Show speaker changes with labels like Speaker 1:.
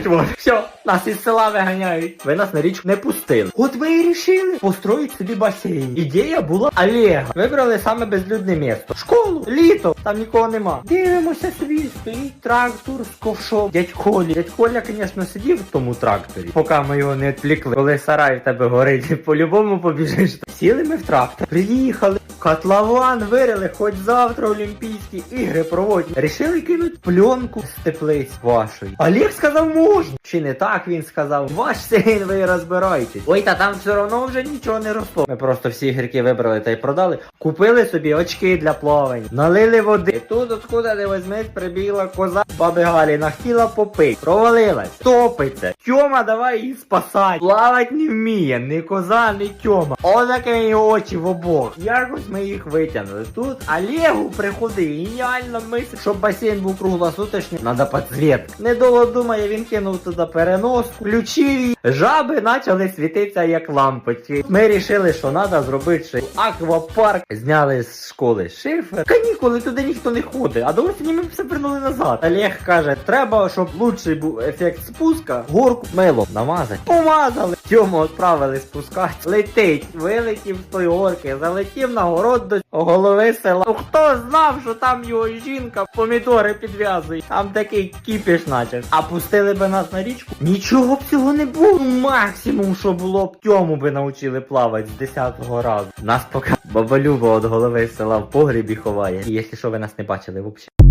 Speaker 1: тьоть Валя. Все, нас із села виганяють. Ви нас на річку не пустили. От ви і рішили построїти собі басейн. Ідея була Олега. Вибрали саме безлюдне місто. Школу, літо, там нікого нема. Дивимося собі, стоїть трактор з ковшом. Дядь Колі. Дядь Коля, звісно, сидів в тому тракторі, поки ми його не відвлікли. Коли сарай в тебе горить, по-любому побіжиш. Сіли ми в трактор, приїхали. Котлован вирили, хоч завтра Олімпійські ігри проводять. Рішили кинуть пленку з теплиць вашої. Олег сказав, можна. Чи не так він сказав? Ваш син, ви розбирайтесь. Ой, та там все одно вже нічого не росло. Ми просто всі гірки вибрали та й продали. Купили собі очки для плавання, налили води. І тут откуда не возьмись, прибігла коза баби Галі, нахтіла попить, провалилась, топиться. Тьома, давай її спасай. Плавать не вміє, ні коза, ні тьома. Отаке очі в обох. Якось ми їх витягнули. Тут Олегу приходив геніальна мисль, щоб басейн був круглосуточний, надо підсвітка. Недовго думає, він кинув туди переноску, включив її. Жаби почали світитися як лампочки. Ми вирішили, що треба зробити аквапарк. Зняли з школи шифер. Канікули туди ніхто не ходить, а до осені ми все вернули назад. Олег каже, треба, щоб лучший був ефект спуска, горку милом намазати. Помазали. Тьому відправили спускати. Летить, вилетів з тої горки, залетів на город до голови села. Ну хто знав, що там його жінка помідори підв'язує. Там такий кіпіш наче. А пустили би нас на річку. Нічого б цього не було. Максимум, що було б тьому би навчили плавати з 10-го разу. Нас поки баба Люба від голови села в погрібі ховає. І якщо що ви нас не бачили взагалі.